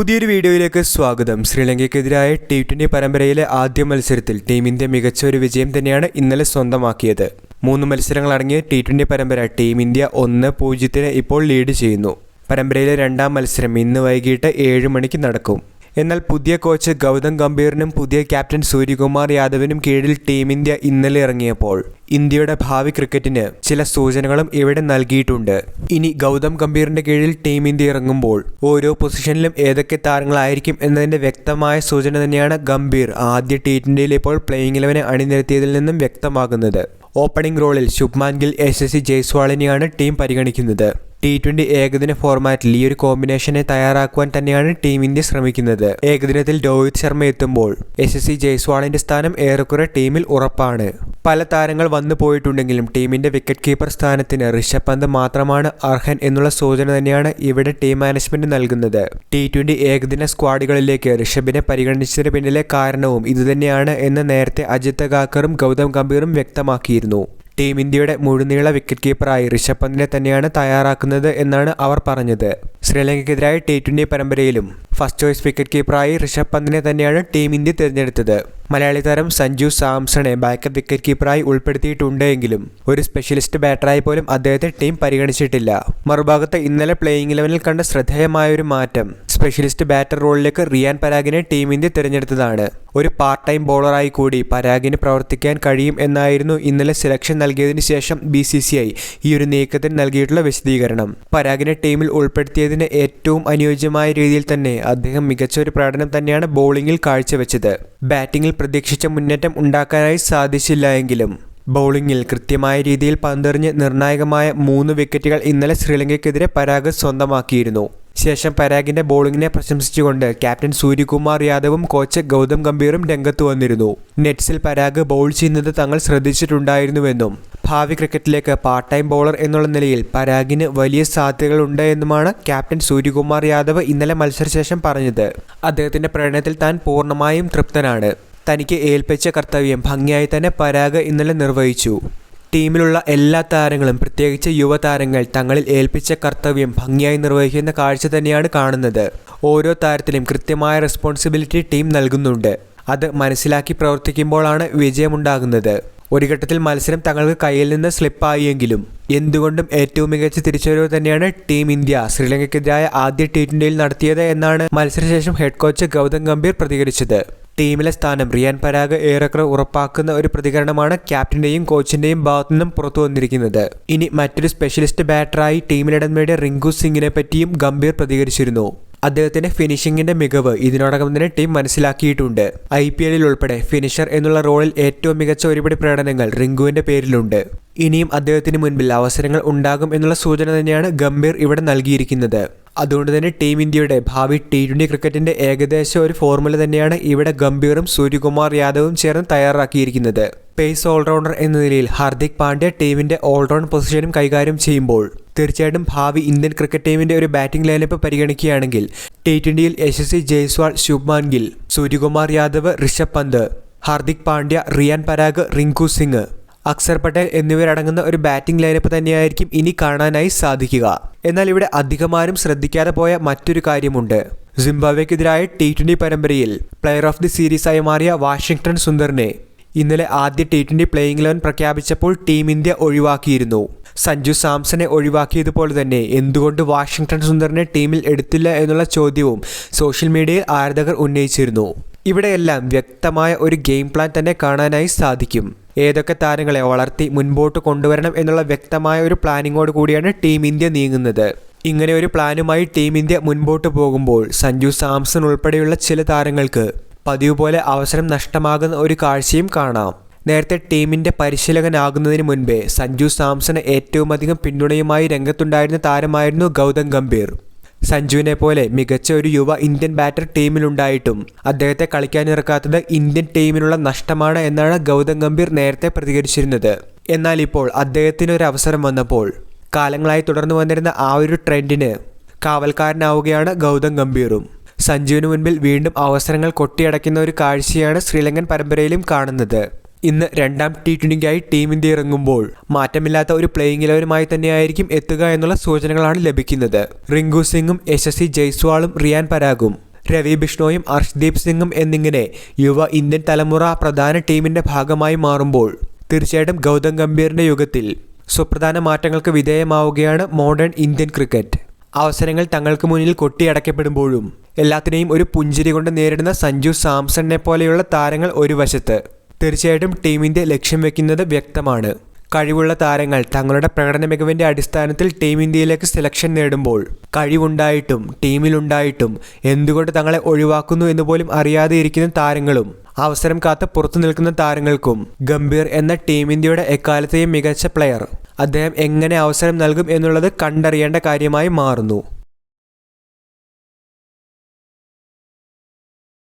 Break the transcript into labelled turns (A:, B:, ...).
A: പുതിയൊരു വീഡിയോയിലേക്ക് സ്വാഗതം. ശ്രീലങ്കയ്ക്കെതിരായ ടി ട്വന്റി പരമ്പരയിലെ ആദ്യ മത്സരത്തിൽ ടീം ഇന്ത്യ മികച്ച ഒരു വിജയം തന്നെയാണ് ഇന്നലെ സ്വന്തമാക്കിയത്. മൂന്ന് മത്സരങ്ങളടങ്ങിയ ടി ട്വന്റി പരമ്പര ടീം ഇന്ത്യ ഒന്ന് പൂജ്യത്തിന് ഇപ്പോൾ ലീഡ് ചെയ്യുന്നു. പരമ്പരയിലെ രണ്ടാം മത്സരം ഇന്ന് വൈകിട്ട് ഏഴ് മണിക്ക് നടക്കും. എന്നാൽ പുതിയ കോച്ച് ഗൗതം ഗംഭീറിനും പുതിയ ക്യാപ്റ്റൻ സൂര്യകുമാർ യാദവിനും കീഴിൽ ടീം ഇന്ത്യ ഇന്നലെ ഇറങ്ങിയപ്പോൾ ഇന്ത്യയുടെ ഭാവി ക്രിക്കറ്റിന് ചില സൂചനകളും ഇവിടെ നൽകിയിട്ടുണ്ട്. ഇനി ഗൗതം ഗംഭീറിന്റെ കീഴിൽ ടീം ഇന്ത്യ ഇറങ്ങുമ്പോൾ ഓരോ പൊസിഷനിലും ഏതൊക്കെ താരങ്ങളായിരിക്കും എന്നതിന്റെ വ്യക്തമായ സൂചന തന്നെയാണ് ഗംഭീർ ആദ്യ ടി ട്വന്റിയിൽ ഇപ്പോൾ പ്ലേയിങ് ഇലവനെ അണിനിരത്തിയതിൽ നിന്നും വ്യക്തമാകുന്നത്. ഓപ്പണിംഗ് റോളിൽ ശുഭ്മാൻ ഗിൽ എസ് എസ് സി ജയ്സ്വാളിനെയാണ് ടീം പരിഗണിക്കുന്നത്. ടി ട്വന്റി ഏകദിന ഫോർമാറ്റിൽ ഈ ഒരു കോമ്പിനേഷനെ തയ്യാറാക്കുവാൻ തന്നെയാണ് ടീം ഇന്ത്യ ശ്രമിക്കുന്നത്. ഏകദിനത്തിൽ രോഹിത് ശർമ്മ എത്തുമ്പോൾ എസ് എസ് സി ജയ്സ്വാളിന്റെ സ്ഥാനം ഏറെക്കുറെ ടീമിൽ ഉറപ്പാണ്. പല താരങ്ങൾ വന്നു പോയിട്ടുണ്ടെങ്കിലും ടീമിന്റെ വിക്കറ്റ് കീപ്പർ സ്ഥാനത്തിന് ഋഷഭ് പന്ത് മാത്രമാണ് അർഹൻ എന്നുള്ള സൂചന തന്നെയാണ് ഇവിടെ ടീം മാനേജ്മെന്റ് നൽകുന്നത്. ടി ട്വന്റി ഏകദിന സ്ക്വാഡുകളിലേക്ക് ഋഷഭിനെ പരിഗണിച്ചതിന് പിന്നിലെ കാരണവും ഇതുതന്നെയാണ് എന്ന് നേരത്തെ അജിത് ഗാക്കറും ഗൗതം ഗംഭീറും വ്യക്തമാക്കിയിരുന്നു. ടീം ഇന്ത്യയുടെ മുഴുനീള വിക്കറ്റ് കീപ്പറായി ഋഷഭ് പന്തിനെ തന്നെയാണ് തയ്യാറാക്കുന്നത് എന്നാണ് അവർ പറഞ്ഞത്. ശ്രീലങ്കയ്ക്കെതിരായ ടി ട്വന്റി പരമ്പരയിലും ഫസ്റ്റ് ചോയ്സ് വിക്കറ്റ് കീപ്പറായി ഋഷഭ് പന്തിനെ തന്നെയാണ് ടീം ഇന്ത്യ തിരഞ്ഞെടുത്തത്. മലയാളി താരം സഞ്ജു സാംസണെ ബാക്കപ്പ് വിക്കറ്റ് കീപ്പറായി ഉൾപ്പെടുത്തിയിട്ടുണ്ടെങ്കിലും ഒരു സ്പെഷ്യലിസ്റ്റ് ബാറ്ററായി പോലും അദ്ദേഹത്തെ ടീം പരിഗണിച്ചിട്ടില്ല. മറുഭാഗത്ത് ഇന്നലെ പ്ലേയിങ് ഇലവനിൽ കണ്ട ശ്രദ്ധേയമായ ഒരു മാറ്റം സ്പെഷ്യലിസ്റ്റ് ബാറ്റർ റോളിലേക്ക് റിയാൻ പരാഗിനെ ടീം ഇന്ത്യ തിരഞ്ഞെടുത്തതാണ്. ഒരു പാർട്ട് ടൈം ബോളറായി കൂടി പരാഗിന് പ്രവർത്തിക്കാൻ കഴിയും എന്നായിരുന്നു ഇന്നലെ സെലക്ഷൻ നൽകിയതിനു ശേഷം ബി സി സി ഐ ഈ ഒരു നീക്കത്തിന് നൽകിയിട്ടുള്ള വിശദീകരണം. പരാഗിനെ ടീമിൽ ഉൾപ്പെടുത്തിയതിന് ഏറ്റവും അനുയോജ്യമായ രീതിയിൽ തന്നെ അദ്ദേഹം മികച്ച ഒരു പ്രകടനം തന്നെയാണ് ബോളിംഗിൽ കാഴ്ചവെച്ചത്. ബാറ്റിംഗിൽ പ്രതീക്ഷിച്ച മുന്നേറ്റം ഉണ്ടാക്കാനായി സാധിച്ചില്ല എങ്കിലും ബൗളിംഗിൽ കൃത്യമായ രീതിയിൽ പന്തെറിഞ്ഞ് നിർണായകമായ മൂന്ന് വിക്കറ്റുകൾ ഇന്നലെ ശ്രീലങ്കയ്ക്കെതിരെ പരാഗ് സ്വന്തമാക്കിയിരുന്നു. ശേഷം പരാഗിന്റെ ബോളിംഗിനെ പ്രശംസിച്ചുകൊണ്ട് ക്യാപ്റ്റൻ സൂര്യകുമാർ യാദവും കോച്ച് ഗൗതം ഗംഭീറും രംഗത്ത് വന്നിരുന്നു. നെറ്റ്സിൽ പരാഗ് ബോൾ ചെയ്യുന്നത് തങ്ങൾ ശ്രദ്ധിച്ചിട്ടുണ്ടായിരുന്നുവെന്നും ഭാവി ക്രിക്കറ്റിലേക്ക് പാർട്ട് ടൈം ബോളർ എന്നുള്ള നിലയിൽ പരാഗിന് വലിയ സാധ്യതകളുണ്ട് എന്നുമാണ് ക്യാപ്റ്റൻ സൂര്യകുമാർ യാദവ് ഇന്നലെ മത്സരശേഷം പറഞ്ഞത്. അദ്ദേഹത്തിന്റെ പ്രകടനത്തിൽ താൻ പൂർണമായും തൃപ്തനാണ്. തനിക്ക് ഏൽപ്പിച്ച കർത്തവ്യം ഭംഗിയായി തന്നെ പരാഗ് ഇന്നലെ നിർവഹിച്ചു. ടീമിലുള്ള എല്ലാ താരങ്ങളും പ്രത്യേകിച്ച് യുവതാരങ്ങൾ തങ്ങളിൽ ഏൽപ്പിച്ച കർത്തവ്യം ഭംഗിയായി നിർവഹിക്കുന്ന കാഴ്ച തന്നെയാണ് കാണുന്നത്. ഓരോ താരത്തിലും കൃത്യമായ റെസ്പോൺസിബിലിറ്റി ടീം നൽകുന്നുണ്ട്. അത് മനസ്സിലാക്കി പ്രവർത്തിക്കുമ്പോഴാണ് വിജയമുണ്ടാകുന്നത്. ഒരു ഘട്ടത്തിൽ മത്സരം തങ്ങൾക്ക് കയ്യിൽ നിന്ന് സ്ലിപ്പായെങ്കിലും എന്തുകൊണ്ടും ഏറ്റവും മികച്ച തിരിച്ചുവരവ് തന്നെയാണ് ടീം ഇന്ത്യ ശ്രീലങ്കയ്ക്കെതിരായ ആദ്യ ടി ട്വന്റിയിൽ നടത്തിയത് എന്നാണ് മത്സരശേഷം ഹെഡ് കോച്ച് ഗൗതം ഗംഭീർ പ്രതികരിച്ചത്. ടീമിലെ സ്ഥാനം റിയാൻ പരാഗ് ഏറെക്കുറെ ഉറപ്പാക്കുന്ന ഒരു പ്രതികരണമാണ് ക്യാപ്റ്റന്റെയും കോച്ചിന്റെയും ഭാഗത്തു നിന്നും പുറത്തു വന്നിരിക്കുന്നത്. ഇനി മറ്റൊരു സ്പെഷ്യലിസ്റ്റ് ബാറ്ററായി ടീമിലിടം നേടിയ റിങ്കു സിംഗിനെ പറ്റിയും ഗംഭീർ പ്രതികരിച്ചിരുന്നു. അദ്ദേഹത്തിന്റെ ഫിനിഷിംഗിന്റെ മികവ് ഇതിനോടകം തന്നെ ടീം മനസ്സിലാക്കിയിട്ടുണ്ട്. ഐ പി എല്ലിൽ ഉൾപ്പെടെ ഫിനിഷർ എന്നുള്ള റോളിൽ ഏറ്റവും മികച്ച ഒരുപടി പ്രകടനങ്ങൾ റിങ്കുവിന്റെ പേരിലുണ്ട്. ഇനിയും അദ്ദേഹത്തിന് മുൻപിൽ അവസരങ്ങൾ ഉണ്ടാകും എന്നുള്ള സൂചന തന്നെയാണ് ഗംഭീർ ഇവിടെ നൽകിയിരിക്കുന്നത്. അതുകൊണ്ട് തന്നെ ടീം ഇന്ത്യയുടെ ഭാവി ടി ട്വന്റി ക്രിക്കറ്റിന്റെ ഏകദേശം ഒരു ഫോർമുല തന്നെയാണ് ഇവിടെ ഗംഭീറും സൂര്യകുമാർ യാദവും ചേർന്ന് തയ്യാറാക്കിയിരിക്കുന്നത്. പേസ് ഓൾറൗണ്ടർ എന്ന നിലയിൽ ഹാർദിക് പാണ്ഡ്യ ടീമിന്റെ ഓൾറൗണ്ട് പൊസിഷനും കൈകാര്യം ചെയ്യുമ്പോൾ തീർച്ചയായിട്ടും ഭാവി ഇന്ത്യൻ ക്രിക്കറ്റ് ടീമിന്റെ ഒരു ബാറ്റിംഗ് ലൈനപ്പ് പരിഗണിക്കുകയാണെങ്കിൽ ടി ട്വന്റിയിൽ യശസ്വി ജയ്സ്വാൾ ശുഭ്മാൻ ഗിൽ സൂര്യകുമാർ യാദവ് ഋഷഭ് പന്ത് ഹാർദിക് പാണ്ഡ്യ റിയാൻ പരാഗ് റിങ്കു സിംഗ് അക്സർ പട്ടേൽ എന്നിവരടങ്ങുന്ന ഒരു ബാറ്റിംഗ് ലൈനപ്പ് തന്നെയായിരിക്കും ഇനി കാണാനായി സാധിക്കുക. എന്നാൽ ഇവിടെ അധികമാരും ശ്രദ്ധിക്കാതെ പോയ മറ്റൊരു കാര്യമുണ്ട്. സിംബാബ്വെക്കെതിരായ ടി ട്വന്റി പരമ്പരയിൽ പ്ലെയർ ഓഫ് ദി സീരീസായി മാറിയ വാഷിംഗ്ടൺ സുന്ദറിനെ ഇന്നലെ ആദ്യ ടി ട്വന്റി പ്ലേയിങ് ലെവൻ പ്രഖ്യാപിച്ചപ്പോൾ ടീം ഇന്ത്യ ഒഴിവാക്കിയിരുന്നു. സഞ്ജു സാംസനെ ഒഴിവാക്കിയതുപോലെ തന്നെ എന്തുകൊണ്ട് വാഷിംഗ്ടൺ സുന്ദറിനെ ടീമിൽ എടുത്തില്ല എന്നുള്ള ചോദ്യവും സോഷ്യൽ മീഡിയയിൽ ആരാധകർ ഉന്നയിച്ചിരുന്നു. ഇവിടെയെല്ലാം വ്യക്തമായ ഒരു ഗെയിം പ്ലാൻ തന്നെ കാണാനായി സാധിക്കും. ഏതൊക്കെ താരങ്ങളെ വളർത്തി മുൻപോട്ട് കൊണ്ടുവരണം എന്നുള്ള വ്യക്തമായ ഒരു പ്ലാനിങ്ങോട് കൂടിയാണ് ടീം ഇന്ത്യ നീങ്ങുന്നത്. ഇങ്ങനെ ഒരു പ്ലാനുമായി ടീം ഇന്ത്യ മുൻപോട്ട് പോകുമ്പോൾ സഞ്ജു സാംസൺ ഉൾപ്പെടെയുള്ള ചില താരങ്ങൾക്ക് പതിവ് പോലെ അവസരം നഷ്ടമാകുന്ന ഒരു കാഴ്ചയും കാണാം. നേരത്തെ ടീമിന്റെ പരിശീലകനാകുന്നതിന് മുൻപേ സഞ്ജു സാംസണ് ഏറ്റവും അധികം പിന്തുണയുമായി രംഗത്തുണ്ടായിരുന്ന താരമായിരുന്നു ഗൗതം ഗംഭീർ. സഞ്ജുവിനെ പോലെ മികച്ച ഒരു യുവ ഇന്ത്യൻ ബാറ്റർ ടീമിലുണ്ടായിട്ടും അദ്ദേഹത്തെ കളിക്കാനിറക്കാത്തത് ഇന്ത്യൻ ടീമിനുള്ള നഷ്ടമാണ് എന്നാണ് ഗൗതം ഗംഭീർ നേരത്തെ പ്രതികരിച്ചിരുന്നത്. എന്നാൽ ഇപ്പോൾ അദ്ദേഹത്തിന് ഒരു അവസരം വന്നപ്പോൾ കാലങ്ങളായി തുടർന്നു വന്നിരുന്ന ആ ഒരു ട്രെൻഡിന് കാവൽക്കാരനാവുകയാണ് ഗൗതം ഗംഭീറും. സഞ്ജുവിന് മുൻപിൽ വീണ്ടും അവസരങ്ങൾ കൊട്ടിയടയ്ക്കുന്ന ഒരു കാഴ്ചയാണ് ശ്രീലങ്കൻ പരമ്പരയിലും കാണുന്നത്. ഇന്ന് രണ്ടാം ടി ട്വന്റിക്കായി ടീം ഇന്ത്യ ഇറങ്ങുമ്പോൾ മാറ്റമില്ലാത്ത ഒരു പ്ലേയിങ് ഇലവനുമായി തന്നെയായിരിക്കും എത്തുക എന്നുള്ള സൂചനകളാണ് ലഭിക്കുന്നത്. റിങ്കു സിംഗും യശസ്വി ജയ്സ്വാളും റിയാൻ പരാഗും രവി ബിഷ്ണോയും അർഷ്ദീപ് സിംഗും എന്നിങ്ങനെ യുവ ഇന്ത്യൻ തലമുറ പ്രധാന ടീമിന്റെ ഭാഗമായി മാറുമ്പോൾ തീർച്ചയായിട്ടും ഗൗതം ഗംഭീറിന്റെ യുഗത്തിൽ സുപ്രധാന മാറ്റങ്ങൾക്ക് വിധേയമാവുകയാണ് മോഡേൺ ഇന്ത്യൻ ക്രിക്കറ്റ് അവസരങ്ങൾ തങ്ങൾക്ക് മുന്നിൽ കൊട്ടിയടക്കപ്പെടുമ്പോഴും എല്ലാത്തിനെയും ഒരു പുഞ്ചിരി കൊണ്ട് നേരിടുന്ന സഞ്ജു സാംസണിനെ പോലെയുള്ള താരങ്ങൾ ഒരു വശത്ത്. തീർച്ചയായിട്ടും ടീമിന്റെ ലക്ഷ്യം വെക്കുന്നത് വ്യക്തമാണ്. കഴിവുള്ള താരങ്ങൾ തങ്ങളുടെ പ്രകടന മികവിന്റെ അടിസ്ഥാനത്തിൽ ടീം ഇന്ത്യയിലേക്ക് സെലക്ഷൻ നേടുമ്പോൾ കഴിവുണ്ടായിട്ടും ടീമിലുണ്ടായിട്ടും എന്തുകൊണ്ട് തങ്ങളെ ഒഴിവാക്കുന്നു എന്ന് പോലും അറിയാതെ ഇരിക്കുന്ന താരങ്ങളും അവസരം കാത്ത് പുറത്തു നിൽക്കുന്ന താരങ്ങൾക്കും ഗംഭീർ എന്ന ടീം ഇന്ത്യയുടെ എക്കാലത്തെയും മികച്ച പ്ലെയർ അദ്ദേഹം എങ്ങനെ അവസരം നൽകും എന്നുള്ളത് കണ്ടറിയേണ്ട കാര്യമായി മാറുന്നു.